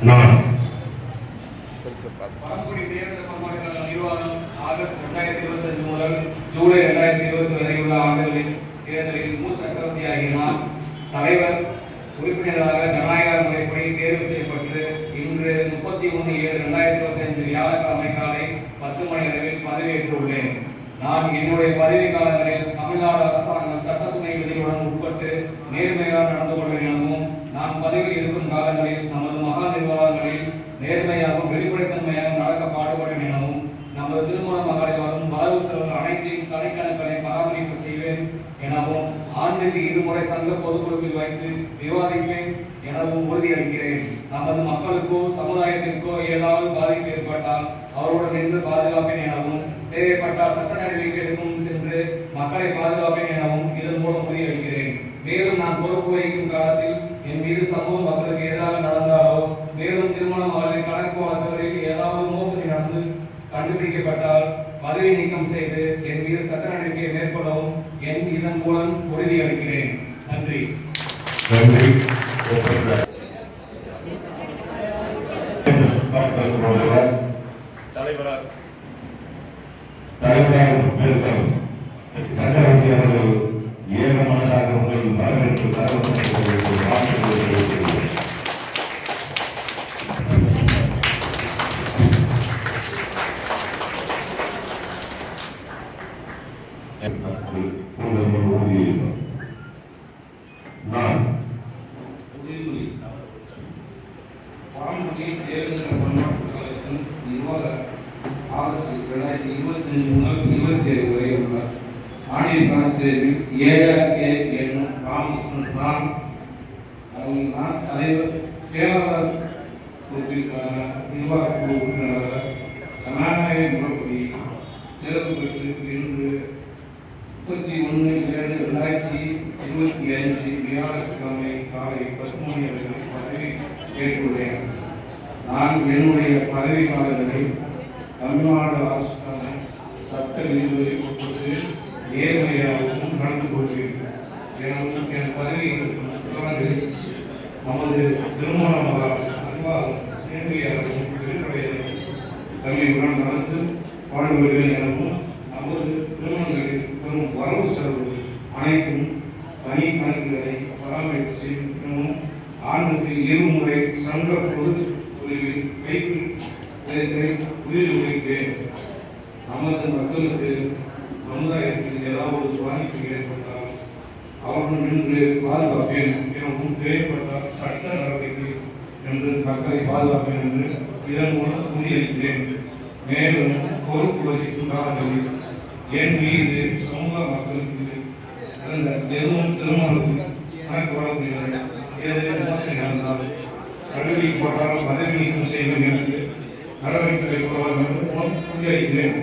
நான் பரம்பரை தேர்தல் பரமாற்ற நிர்வாகம் ஆகஸ்ட் முதல் ஜூலை இரண்டாயிரத்தி இருபத்தி வரையுள்ள ஆண்டுகளில் தேர்தலில் மு சக்கரவர்த்தியாகிய நான் தலைவர் உறுப்பினராக ஜனநாயக முறைப்படி தேர்வு செய்யப்பட்டு இன்று முப்பத்தி ஒன்று ஏழு ரெண்டாயிரத்தி இருபத்தி அஞ்சு வியாழக்கிழமை காலை பத்து மணி அளவில் பதவியேற்றுள்ளேன். நான் என்னுடைய பதவி காலங்களில் தமிழ்நாடு அரசாங்க சட்டத்துணை விதிகளுடன் உட்பட்டு நேர்மையாக நடந்து கொள்வேன் எனவும் நான் பதவியில் இருக்கும் காலங்களில் நமது நேர்மையாகவும் வெளிப்படைத்தன்மையாகவும் நடக்க பாடுபடும் எனவும் நமது திருமண மகளில் வரும் வரவு செலவு அனைத்தையும் தனிக்கணக்களை பராமரிப்பு செய்வேன் எனவும் ஆட்சிக்கு இருமுறை சங்க பொதுக்குழுவில் வைத்து விவாதிப்பேன் எனவும் உறுதியளிக்கிறேன். நமது மக்களுக்கோ சமுதாயத்திற்கோ ஏதாவது பாதிப்பு ஏற்பட்டால் அவருடன் நின்று பாதுகாப்பேன் எனவும் தேவைப்பட்டால் சட்ட நடவடிக்கைகளுக்கும் சென்று மக்களை பாதுகாப்பேன் எனவும் இதன் மூலம் உறுதியளிக்கிறேன். மேலும் நான் பொறுப்பு வகிக்கும் காலத்தில் என் மீது சமூக மக்களுக்கு எதிராக நடந்தாலோ மேலும் திருமண மகளிர் கணக்கு வழக்குகளில் ஏதாவது மோசடி நடந்து கண்டுபிடிக்கப்பட்டால் பதவி நீக்கம் செய்து என் மீது சட்ட நடவடிக்கை மேற்கொள்ளவும் என் இதன் மூலம் உறுதியளிக்கிறேன் நன்றி நன்றி தலைவராக அவர்கள் ஏகமானதாக உங்கள் வரவேற்பு தரவர்களுக்கு தலைவர் செயலாளர் பொறுப்பிற்கான நிர்வாக குழு உறுப்பினராக ஜனநாயக முறைப்படி தேர்வு பெற்று இன்று முப்பத்தி ஒன்று ஏழு ரெண்டாயிரத்தி இருபத்தி அஞ்சு வியாழக்கிழமை காலை பத்து மணி அளவில் பதவி ஏற்றுள்ளேன். நான் என்னுடைய பதவி காலங்களை தமிழ்நாடு அரசுக்கான சட்ட விதிமுறை உட்பட்டு நேர்மையாகவும் நடந்து கொள்வேன். எனவும் என் பதவியில் தொடர்ந்து நமது திருமணமாக மகா அன்பாகவும் நேர்மையாகவும் வெளிப்படையாகவும் தன்மையுடன் நடந்து வாழ்வுகள் எனவும் நமது திருமணங்களில் பெறும் வரவு செலவு அனைத்தும் தனி கணக்குகளை பராமரிப்பு செய்யும் எனவும் ஆண்டுக்கு இருமுறை சங்க பொது குழுவில் வைப்பு உறுதிமொழிக்கிறேன் நமது மக்களுக்கு சமுதாயத்தில் ஏதாவது பாதிப்பு ஏற்பட்டால் அவர்கள் நின்று பாதுகாப்பேன் எனவும் தேவைப்பட்டால் சட்ட நடவடிக்கை என்று மக்களை பாதுகாப்பேன் என்று இதன் மூலம் உறுதியளிக்கிறேன். மேலும் பொறுப்பு வகிக்கும் காலங்களில் என் மீது சமூக மக்களுக்கு இருந்த எதுவும் திருமணத்தில் எனக்கு வழங்குகிறது. ஏதேனும் மோசடி நடந்தால் கல்வி போட்டாலும் பதவி நீக்கம் செய்வேன் என்று நடவடிக்கை எடுப்பவர் என்று உறுதியளிக்கிறேன்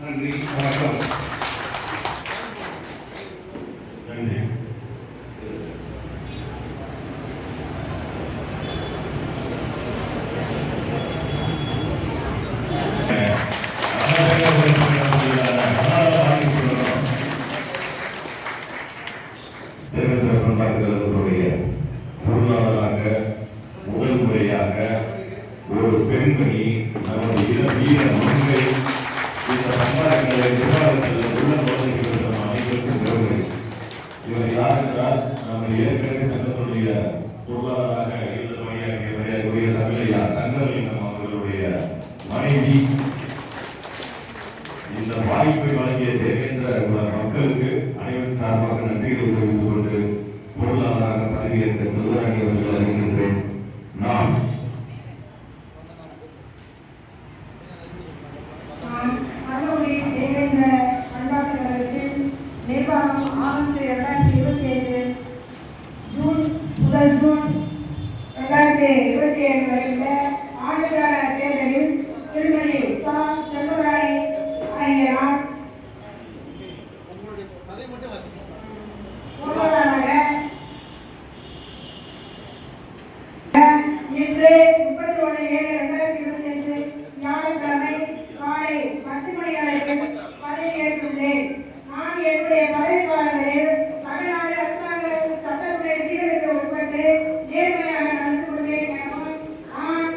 நன்றி வணக்கம் நன்றி தேவேந்திர பண்பாட்டுடைய பொருளாளராக முதல் முறையாக ஒரு பெண்மணி நமது இள வீர மங்கை இந்த பண்பாடுகளை விவாதத்தில் உள்ள அனைவருக்கும் உறவு இவர் யார் என்றால் நம்ம ஏற்கனவே சங்கத்துடைய பொருளாளராக இருந்த மணியாகிய தமிழையா தங்கலிங்கம் அவர்களுடைய மனைவி முதல் ஜூன் ரெண்டாயிரத்தி இருபத்தி ஏழு வரையில் ஆண்டுகால தேர்தலில் திருமணி சா செல்வராணி ஆகிய நான் பொருளாளராக இன்று முப்பத்தி ஒன்று ஏழு ரெண்டாயிரத்தி இருபத்தி அஞ்சு வியாழக்கிழமை காலை பத்து மணி அளவில் பதவியேற்றுள்ளேன் நான் என்னுடைய பதவி காலங்களில் தமிழ்நாடு அரசாங்க சட்டத்துறை விதிகளுக்கு உட்பட்டு நேர்மையாக நடந்து கொள்வேன் எனவும் நான்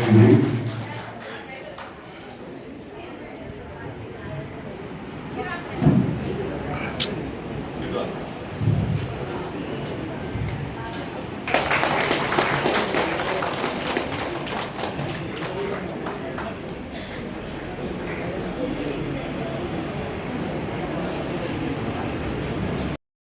நன்றி